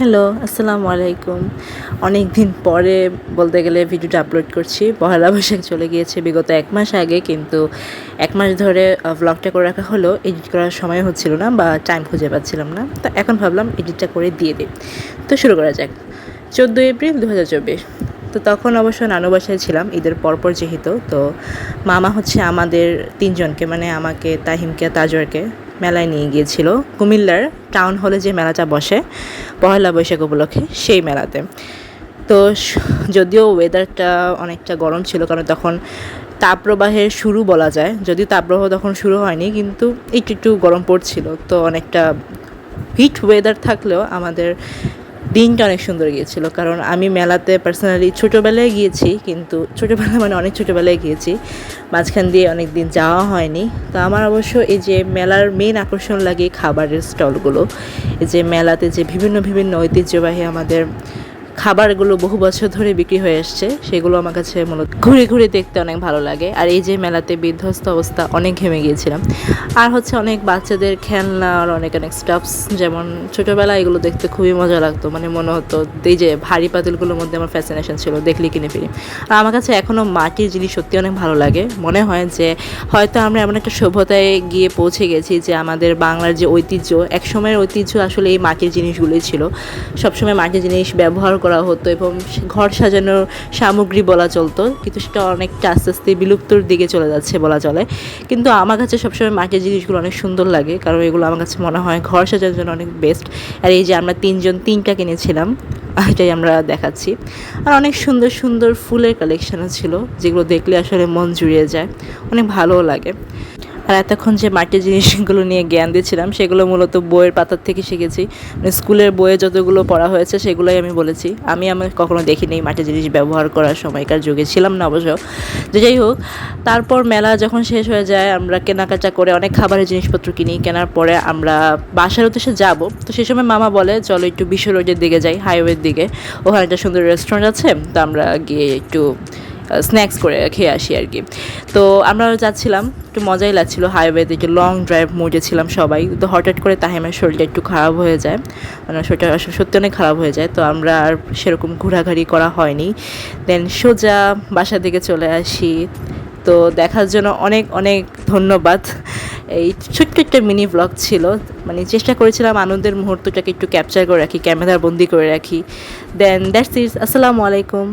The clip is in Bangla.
হ্যালো, আসসালামু আলাইকুম। অনেক দিন পরে বলতে গেলে ভিডিওটা আপলোড করছি। পহেলা বৈশাখ চলে গিয়েছে বিগত এক মাস আগে, কিন্তু এক মাস ধরে ব্লগটা করে রাখা হলো এডিট করার সময় হচ্ছিল না বা টাইম খুঁজে পাচ্ছিলাম না। তো এখন ভাবলাম এডিটটা করে দিয়ে দিই। তো শুরু করা যাক। চোদ্দোই এপ্রিল দু হাজার চব্বিশ। তো তখন অবশ্য নানু বাসায় ছিলাম, ঈদের পরপর যেহেতু। তো মামা হচ্ছে আমাদের তিনজনকে মানে আমাকে, তাহিমকে, তাজরকে মেলায় নিয়ে গিয়েছিল। কুমিল্লার টাউন হলে যে মেলাটা বসে পহেলা বৈশাখ উপলক্ষে সেই মেলাতে। তো যদিও ওয়েদারটা অনেকটা গরম ছিল, কারণ তখন তাপপ্রবাহের শুরু বলা যায়। যদিও তাপপ্রবাহ তখন শুরু হয়নি, কিন্তু একটু একটু গরম পড়ছিল। তো অনেকটা হিট ওয়েদার থাকলেও আমাদের দিনটা অনেক সুন্দর গিয়েছিল, কারণ আমি মেলাতে পার্সোনালি ছোটোবেলায় গিয়েছি, কিন্তু ছোটোবেলা মানে অনেক ছোটোবেলায় গিয়েছি, মাঝখান দিয়ে অনেক দিন যাওয়া হয়নি। তো আমার অবশ্য এই যে মেলার মেন আকর্ষণ লাগে খাবারের স্টলগুলো এই যে মেলাতে যে বিভিন্ন বিভিন্ন ঐতিহ্যবাহী আমাদের খাবারগুলো বহু বছর ধরে বিক্রি হয়ে আসছে, সেগুলো আমার কাছে মূলত ঘুরে ঘুরে দেখতে অনেক ভালো লাগে। আর এই যে মেলাতে বিধ্বস্ত অবস্থা, অনেক ঘেমে গিয়েছিলাম। আর হচ্ছে অনেক বাচ্চাদের খেলনা আর অনেক অনেক স্টাফস যেমন ছোটোবেলায় এগুলো দেখতে খুবই মজা লাগতো। মানে মনে হতো, এই যে ভারী পাতিলগুলোর মধ্যে আমার ফ্যাসিনেশন ছিল, দেখলে কিনে ফিরি। আর আমার কাছে এখনও মাটির জিনিস সত্যি অনেক ভালো লাগে। মনে হয় যে হয়তো আমরা এমন একটা সভ্যতায় গিয়ে পৌঁছে গেছি যে আমাদের বাংলার যে ঐতিহ্য, একসময়ের ঐতিহ্য আসলে এই মাটির জিনিসগুলোই ছিল। সবসময় মাটির জিনিস ব্যবহার করা হতো এবং ঘর সাজানোর সামগ্রী বলা চলতো, কিন্তু সেটা অনেকটা আস্তে আস্তে বিলুপ্তর দিকে চলে যাচ্ছে বলা চলে। কিন্তু আমার কাছে সবসময় মাটির জিনিসগুলো অনেক সুন্দর লাগে, কারণ এগুলো আমার কাছে মনে হয় ঘর সাজানোর জন্য অনেক বেস্ট আর এই যে আমরা তিনজন, তিনটা কিনেছিলাম, এটাই আমরা দেখাচ্ছি। আর অনেক সুন্দর সুন্দর ফুলের কালেকশনও ছিল, যেগুলো দেখলে আসলে মন জুড়িয়ে যায়, অনেক ভালোও লাগে। আর এতক্ষণ যে মাটির জিনিসগুলো নিয়ে জ্ঞান দিয়েছিলাম, সেগুলো মূলত বইয়ের পাতার থেকে শিখেছি। মানে স্কুলের বইয়ে যতগুলো পড়া হয়েছে, সেগুলোই আমি বলেছি। আমি আমি কখনো দেখিনি মাটির জিনিস ব্যবহার করার সময়কার যুগে। ছিলাম না অবশ্য। যে যাই হোক, তারপর মেলা যখন শেষ হয়ে যায়, আমরা কেনাকাটা করে অনেক খাবারের জিনিসপত্র কিনি। কেনার পরে আমরা বাসার উদ্দেশ্যে যাব। তো সেই সময় মামা বলে, চলো একটু বিশ্ব রোডের দিকে যাই, হাইওয়ের দিকে। ওখানে একটা সুন্দর রেস্টুরেন্ট আছে। তো আমরা গিয়ে একটু স্ন্যাক্স করে খেয়ে আসি আর কি। তো আমরা যাচ্ছিলাম, একটু মজাই লাগছিল হাইওয়েতে একটু লং ড্রাইভ মোডে ছিলাম সবাই। তো হঠাৎ করে তাহিমের শরীরটা একটু খারাপ হয়ে যায়। মানে শরীরটা সত্যি অনেক খারাপ হয়ে যায়। তো আমরা আর সেরকম ঘোরাঘুরি করা হয়নি। দেন সোজা বাসা দিকে চলে আসি। তো দেখার জন্য অনেক অনেক ধন্যবাদ। এই ছোট্ট একটা মিনি ব্লগ ছিল। মানে চেষ্টা করেছিলাম আনন্দের মুহূর্তটাকে একটু ক্যাপচার করে রাখি ক্যামেরা বন্দি করে রাখি। দেন দ্যাটস ইজ আসসালামু আলাইকুম।